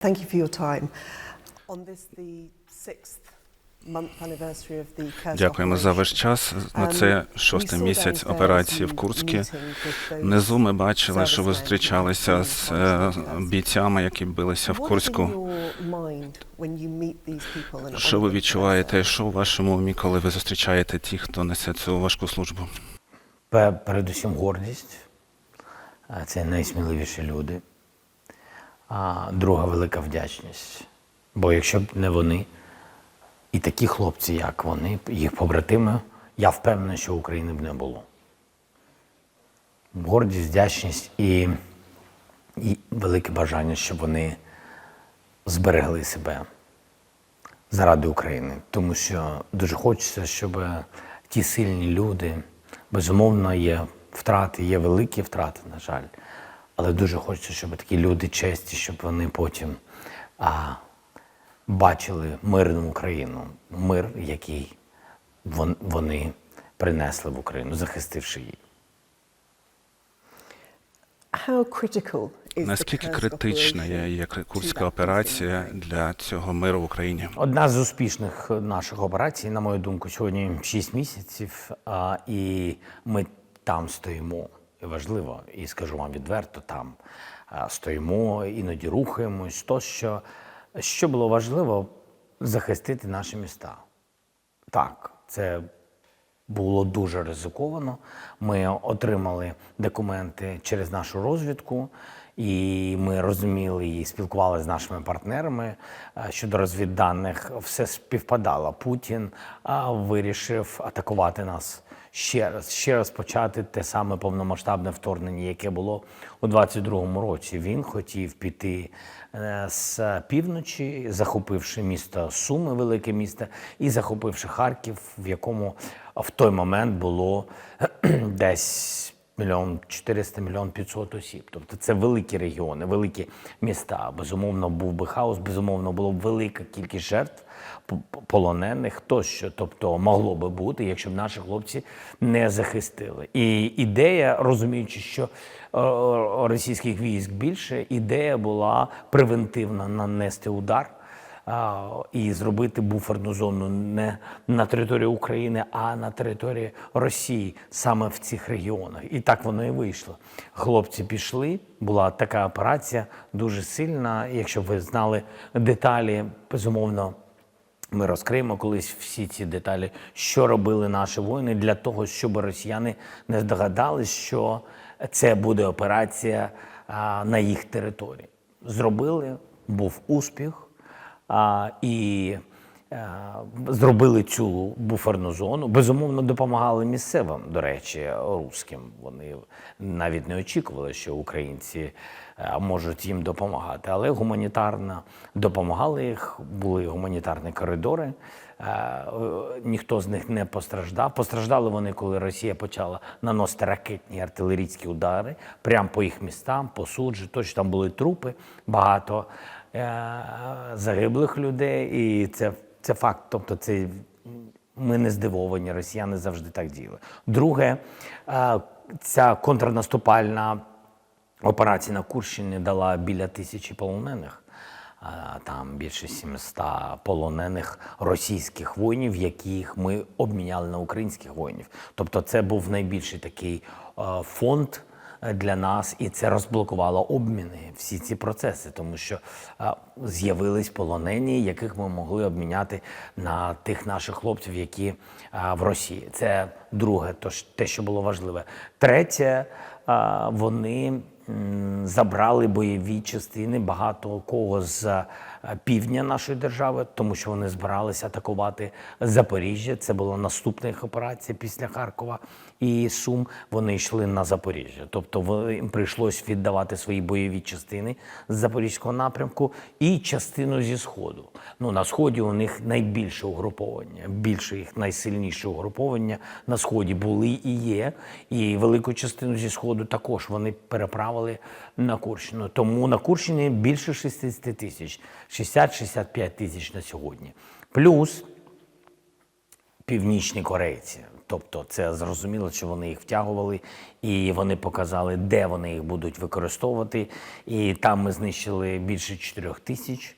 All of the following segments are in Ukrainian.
Thank you for your time. On this, the sixth month anniversary of the Дякуємо за ваш час. На Um, це шостий місяць операції в you Курську. meeting Внизу ми бачили, що ви зустрічалися з е, бійцями, які билися в Курську. Що ви відчуваєте? Що у вашому умі, коли ви зустрічаєте тих, хто несе цю важку службу? Передусім гордість. Це найсміливіші люди. А друга велика вдячність. Бо якщо б не вони, і такі хлопці, як вони, їх побратими, я впевнений, що України б не було. Гордість, вдячність і, і велике бажання, щоб вони зберегли себе заради України. Тому що дуже хочеться, щоб ті сильні люди, безумовно, є втрати, є великі втрати, на жаль. Але дуже хочеться, щоб такі люди честі, щоб вони потім а, бачили мирну Україну, мир, який вони принесли в Україну, захистивши її. How critical is Наскільки критична є, є курська операція для цього миру в Україні? Одна з успішних наших операцій, на мою думку, сьогодні 6 місяців, а, і ми там стоїмо. Важливо, і скажу вам відверто, там стоїмо, іноді рухаємось. То, що, що було важливо, захистити наші міста. Так, це було дуже ризиковано. Ми отримали документи через нашу розвідку, і ми розуміли і спілкувалися з нашими партнерами щодо розвідданих. Все співпадало. Путін вирішив атакувати нас ще раз, ще раз почати те саме повномасштабне вторгнення, яке було у 22-му році. Він хотів піти е, з півночі, захопивши місто Суми, велике місто, і захопивши Харків, в якому в той момент було десь мільйон 400, мільйон 500 осіб. Тобто це великі регіони, великі міста. Безумовно, був би хаос, безумовно, було б велика кількість жертв полонених тощо. Тобто могло би бути, якщо б наші хлопці не захистили. І ідея, розуміючи, що е, російських військ більше, ідея була превентивно нанести удар і зробити буферну зону не на території України, а на території Росії, саме в цих регіонах. І так воно і вийшло. Хлопці пішли. Була така операція дуже сильна. Якщо ви знали деталі, безумовно. Ми розкриємо колись всі ці деталі, що робили наші воїни для того, щоб росіяни не здогадались, що це буде операція на їх території. Зробили, був успіх, і е, зробили цю буферну зону. Безумовно, допомагали місцевим, до речі, руським. Вони навіть не очікували, що українці е, можуть їм допомагати. Але гуманітарно допомагали їх, були гуманітарні коридори. Е, Ніхто з них не постраждав. Постраждали вони, коли Росія почала наносити ракетні артилерійські удари прямо по їх містам, по суджі. Точно там були трупи, багато загиблих людей, і це, це факт. Тобто, це ми не здивовані, росіяни завжди так діяли. Друге, е, ця контрнаступальна операція на Курщині дала біля тисячі полонених. Там більше 700 полонених російських воїнів, яких ми обміняли на українських воїнів. Тобто, це був найбільший такий е, фонд е, для нас, і це розблокувало обміни, всі ці процеси, тому що е, з'явились полонені, яких ми могли обміняти на тих наших хлопців, які е, в Росії. Це друге, то те, що було важливе. Третє, е, вони забрали бойові частини багато кого з півдня нашої держави, тому що вони збиралися атакувати Запоріжжя. Це була наступна їх операція після Харкова і Сум. Вони йшли на Запоріжжя. Тобто їм прийшлось віддавати свої бойові частини з запорізького напрямку і частину зі сходу. Ну на сході у них найбільше угруповання, більше їх найсильніше угруповання на сході були і є. І велику частину зі сходу також вони переправили на Курщину. Тому на Курщині більше 60 тисяч, 60-65 тисяч на сьогодні. Плюс північні корейці. Тобто, це зрозуміло, що вони їх втягували, і вони показали, де вони їх будуть використовувати. І там ми знищили більше 4 тисяч.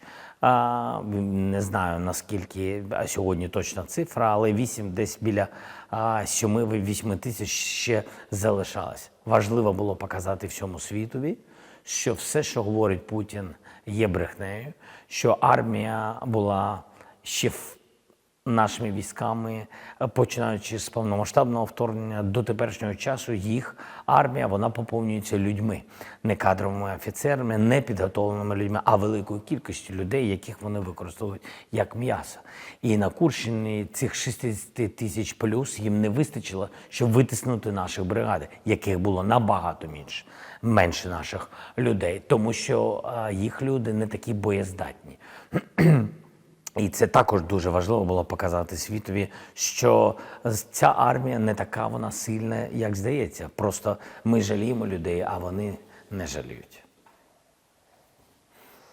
Не знаю наскільки сьогодні точна цифра, але 8 десь біля 7-8 тисяч ще залишалось. Важливо було показати всьому світові, що все, що говорить Путін, є брехнею, що армія була ще в нашими військами, е, починаючи з повномасштабного вторгнення до теперішнього часу, їх армія вона поповнюється людьми, не кадровими офіцерами, не підготовленими людьми, а великою кількістю людей, яких вони використовують як м'ясо. І на Курщині цих 60 тисяч плюс їм не вистачило, щоб витиснути наші бригади, яких було набагато менше, менше наших людей, тому що е, їх люди не такі боєздатні. І це також дуже важливо було показати світові, що ця армія не така вона сильна, як здається. Просто ми жаліємо людей, а вони не жаліють.